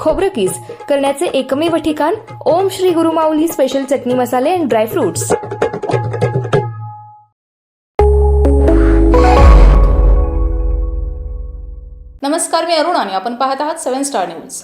खोबरं किस करण्याचे एकमेव ठिकाण Om Shri Gurumauli special Chatni Masale and dry fruits नमस्कार मी अरुण आणि आपण पाहत आहात सेव्हन स्टार न्यूज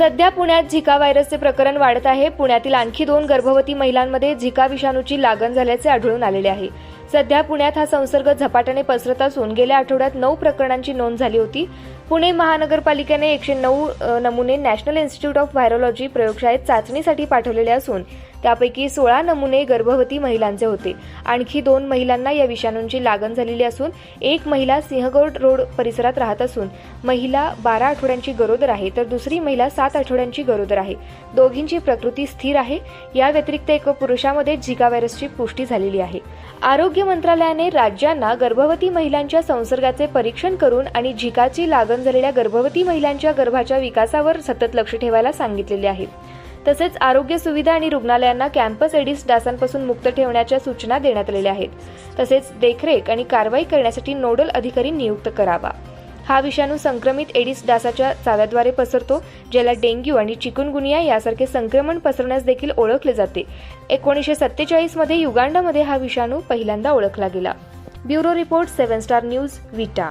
सध्या पुण्यात झिका व्हायरसचे प्रकरण वाढत आहे. पुण्यातील आणखी दोन गर्भवती महिलांमध्ये झिका विषाणूची लागण झाल्याचे आढळून आलेले आहे. सध्या पुण्यात हा संसर्ग झपाट्याने पसरत असून गेल्या आठवड्यात नऊ प्रकरणांची नोंद झाली होती. पुणे महानगरपालिकेने एकशे नऊ नमुने नॅशनल इन्स्टिट्यूट ऑफ व्हायरोलॉजी प्रयोगशाळेत चाचणीसाठी पाठवलेले असून त्यापैकी सोळा नमुने गर्भवती महिलांचे होते. आणखी दोन महिलांना या विषाणूंची लागण झालेली असून एक महिला सिंहगड रोड परिसरात राहत असून महिला बारा आठवड्यांची गरोदर आहे तर दुसरी महिला सात आठवड्यांची गरोदर आहे. दोघींची प्रकृती स्थिर आहे. या व्यतिरिक्त एका पुरुषामध्ये झिका व्हायरसची पुष्टी झालेली आहे. आरोग्य मंत्रालयाने राज्यांना गर्भवती महिलांच्या संसर्गाचे परीक्षण करून आणि झिकाची लागण झालेल्या गर्भवती महिलांच्या गर्भाच्या विकासावर सतत लक्ष ठेवायला सांगितलेले आहे. तसेच आरोग्य सुविधा आणि रुग्णालयांना कॅम्पस एडिस डासांपासून मुक्त ठेवण्याच्या सूचना देण्यात आलेल्या आहेत. तसेच देखरेख आणि कारवाई करण्यासाठी नोडल अधिकारी नियुक्त करावा. हा विषाणू संक्रमित एडिस डासाच्या चाव्याद्वारे पसरतो ज्याला डेंग्यू आणि चिकुनगुनिया यासारखे संक्रमण पसरण्यास देखील ओळखले जाते. एकोणीसशे सत्तेचाळीसमध्ये युगांडामध्ये हा विषाणू पहिल्यांदा ओळखला गेला. Bureau report seven star news Vita.